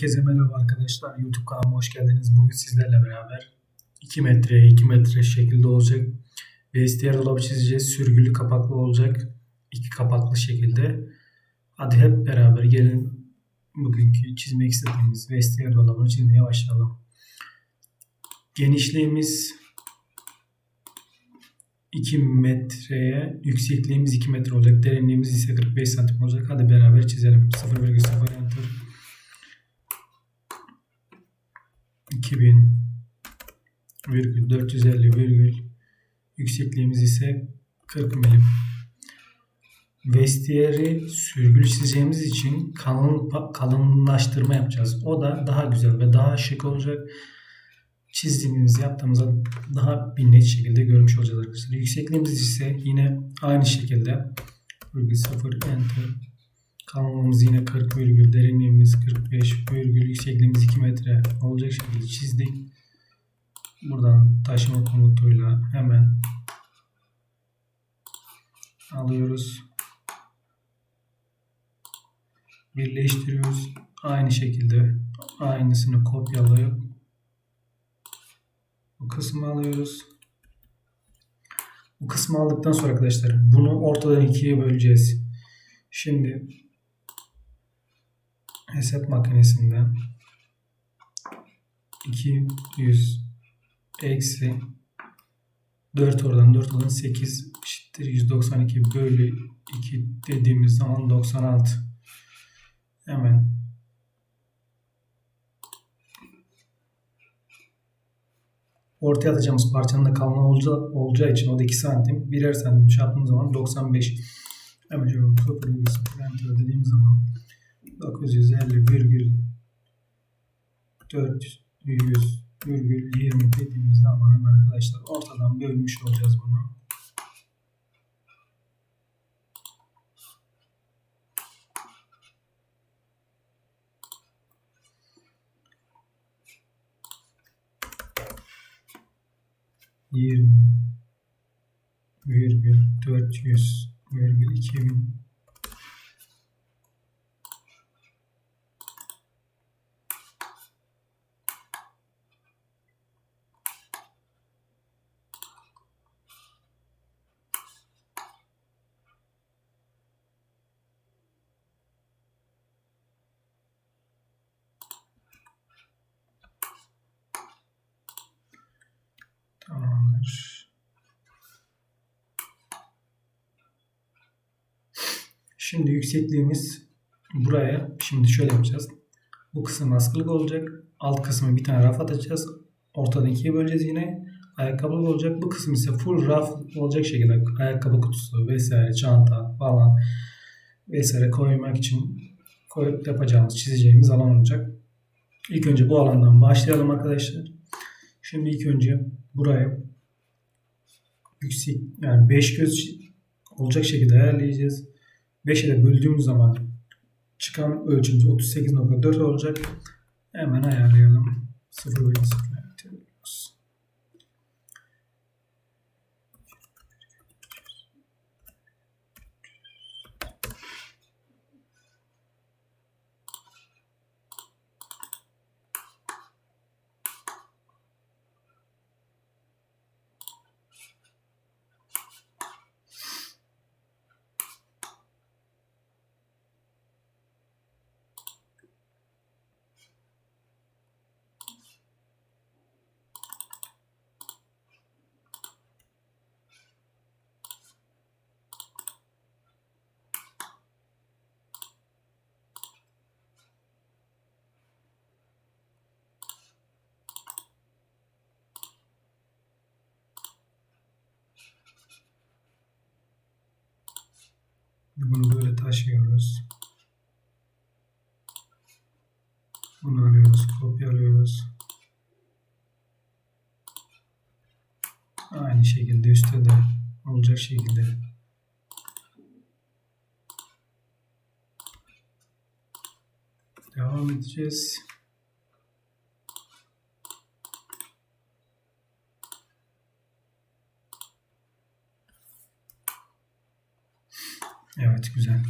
Herkese merhaba arkadaşlar. YouTube kanalıma hoş geldiniz. Bugün sizlerle beraber 2 metreye 2 metre şekilde olacak vestiyer dolabı çizeceğiz. Sürgülü kapaklı olacak. iki kapaklı şekilde. Hadi hep beraber gelin bugünkü çizmek istediğimiz vestiyer dolabını çizmeye başlayalım. Genişliğimiz 2 metreye, yüksekliğimiz 2 metre olacak. Derinliğimiz ise 45 santim olacak. Hadi beraber çizelim. 0,0 enter. 2000 virgül 450 virgül yüksekliğimiz ise 40 milim. Vestiyeri sürgülü çizeceğimiz için kalın, kalınlaştırma yapacağız. O da daha güzel ve daha şık olacak. Çizdiğimiz yaptığımızda daha bir net şekilde görmüş olacağız arkadaşlar. Yüksekliğimiz ise yine aynı şekilde virgül 0 enter Kalınlığımız yine 40 virgül, derinliğimiz 45 virgül, yüksekliğimiz 2 metre olacak şekilde çizdik. Buradan taşıma komutuyla hemen alıyoruz. Birleştiriyoruz. Aynı şekilde aynısını kopyalayıp bu kısmı alıyoruz. Bu kısmı aldıktan sonra arkadaşlar bunu ortadan ikiye böleceğiz. Şimdi hesap makinesinden 200 eksi 4 oradan 4 oradan 8 eşittir 192 bölü 2 dediğimiz zaman 96 hemen ortaya atacağımız parçanın da kalınlığı olacağı, olacağı için o da 2 santim. Birer santim çarptığımız zaman 95 hemen şöyle 0,0 dediğimiz zaman 950 virgül 400 virgül 20 dediğimiz zaman hemen arkadaşlar ortadan bölmüş olacağız bunu. Yirmi virgül dört yüz virgül iki bin Şimdi yüksekliğimiz buraya. Şimdi şöyle yapacağız. Bu kısım askılık olacak. Alt kısmı bir tane raf atacağız. Ortadan ikiye böleceğiz yine. Ayakkabılık olacak. Bu kısım ise full raf olacak şekilde ayakkabı kutusu vesaire çanta falan vesaire koymak için koyup yapacağımız çizeceğimiz alan olacak. İlk önce bu alandan başlayalım arkadaşlar. Şimdi ilk önce buraya yüksek yani 5 göz olacak şekilde ayarlayacağız. 5'e de böldüğümüz zaman çıkan ölçümüz 38.4 olacak. Hemen ayarlayalım. 0,0 Bunu böyle taşıyoruz. Bunu alıyoruz, kopyalıyoruz. Aynı şekilde üstte de olacak şekilde devam edeceğiz. Evet güzel.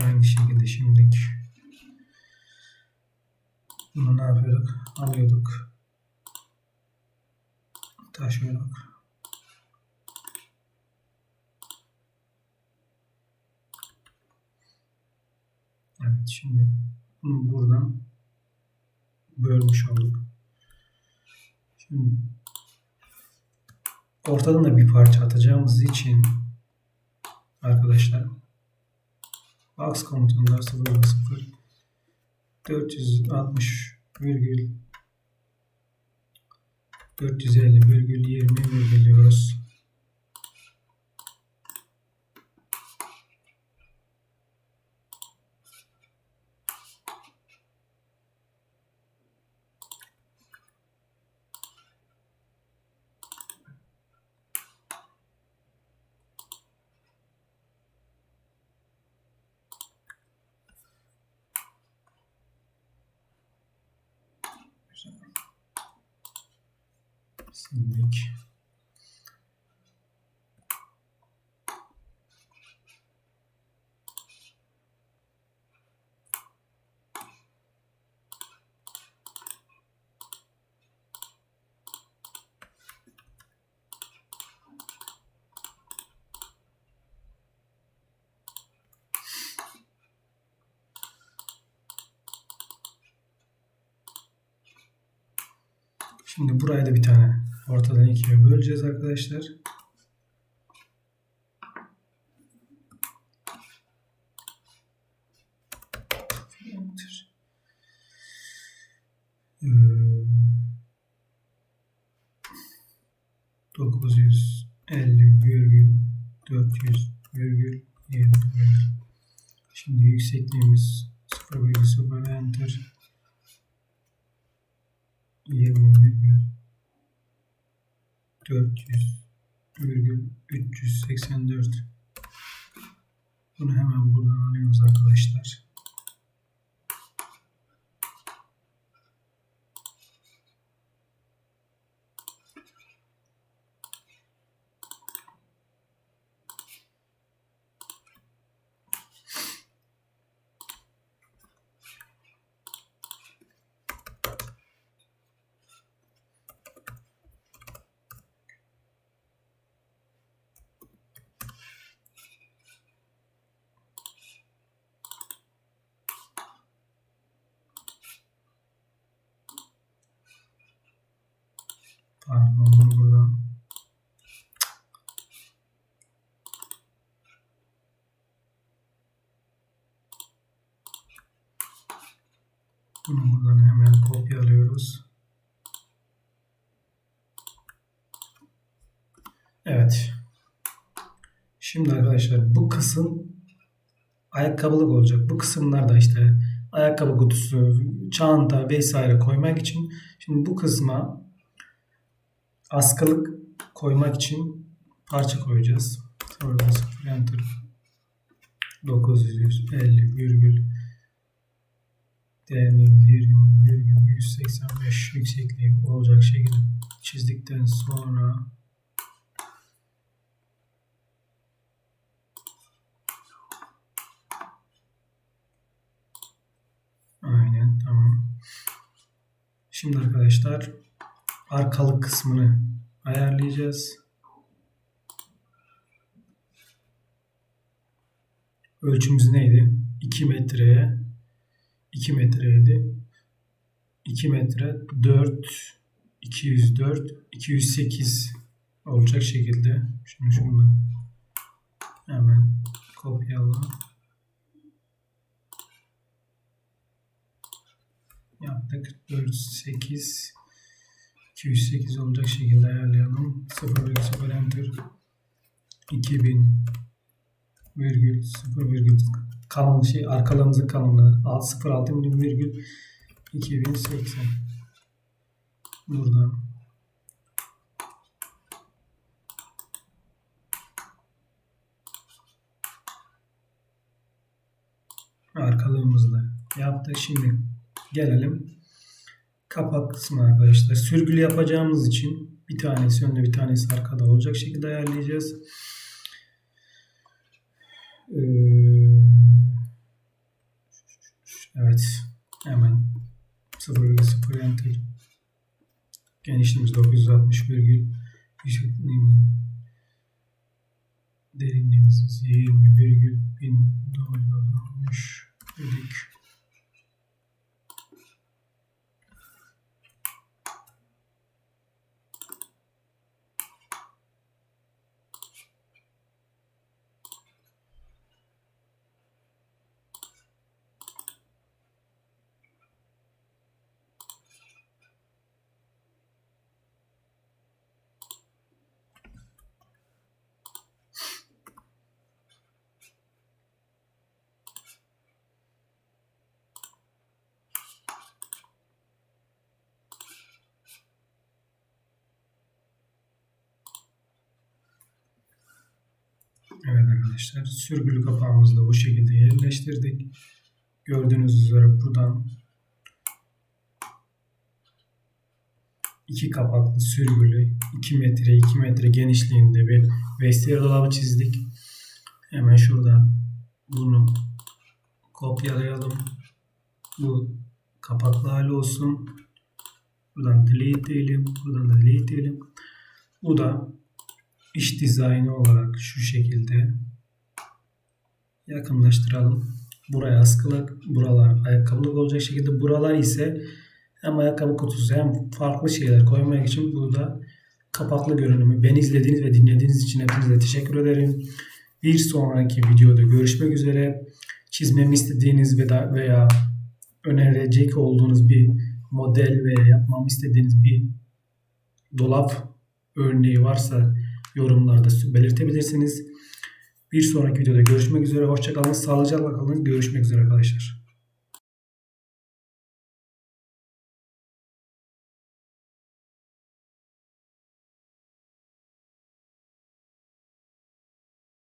Aynı şekilde şimdilik bunu ne yapıyorduk? Alıyorduk. Taşıyorduk. Evet şimdi bunu buradan bölmüş olduk. Şimdi ortadan da bir parça atacağımız için arkadaşlar box komutunda 0.0 460 virgül 450 virgül 20 virgül Sildik. Şimdi burayı da bir tane ortadan ikiye böleceğiz arkadaşlar. Dokuz yüz elli virgül dört yüz virgül yedi. Şimdi yüksekliğimiz sıfır virgül sıfır enter 20 400 virgül 384 bunu hemen buradan alıyoruz arkadaşlar. Pardon bunu buradan Bunu buradan hemen kopyalıyoruz. Evet. Şimdi arkadaşlar bu kısım ayakkabılık olacak. Bu kısımlar da işte ayakkabı kutusu, çanta vesaire koymak için. Şimdi bu kısma askılık koymak için parça koyacağız. Sonra 0 enter 950 virgül değerinin 20 virgül 185 yüksekliği olacak şekilde çizdikten sonra Aynen tamam. Şimdi arkadaşlar arkalık kısmını ayarlayacağız. Ölçümüz neydi? 2 metreye 2 metreydi. 2 metre 4 204 208 olacak şekilde. Şimdi şunu hemen kopyala. Yaptık. 4 8 208 olacak şekilde ayarlayalım. 0,0 enter 2000 virgül 0 virgül kalın şey arkalarımızın kalınlığı 0.6 milim virgül 2080 buradan arkalığımızda yaptık. Şimdi gelelim kapak kısmı arkadaşlar. Sürgülü yapacağımız için bir tanesi önde bir tanesi arkada olacak şekilde ayarlayacağız. Ee, Evet. Hemen 0,0 enter. Genişliğimiz 960 virgül. Yüksekliğimiz derinliğimiz 20 virgül 1960 dedik. Evet arkadaşlar sürgülü kapağımızı da bu şekilde yerleştirdik. Gördüğünüz üzere buradan iki kapaklı sürgülü 2 metre 2 metre genişliğinde bir vestiyer dolabı çizdik. Hemen şuradan bunu kopyalayalım. Bu kapaklı hali olsun. Buradan delete diyelim. Buradan da delete diyelim. Bu da iş dizaynı olarak şu şekilde yakınlaştıralım. Buraya askılık, buralar ayakkabılık olacak şekilde. Buralar ise hem ayakkabı kutusu hem farklı şeyler koymak için burada kapaklı görünümü. Beni izlediğiniz ve dinlediğiniz için hepinize teşekkür ederim. Bir sonraki videoda görüşmek üzere. Çizmemi istediğiniz veya, veya önerecek olduğunuz bir model veya yapmamı istediğiniz bir dolap örneği varsa yorumlarda belirtebilirsiniz. Bir sonraki videoda görüşmek üzere. Hoşçakalın. Sağlıcakla kalın. Görüşmek üzere arkadaşlar.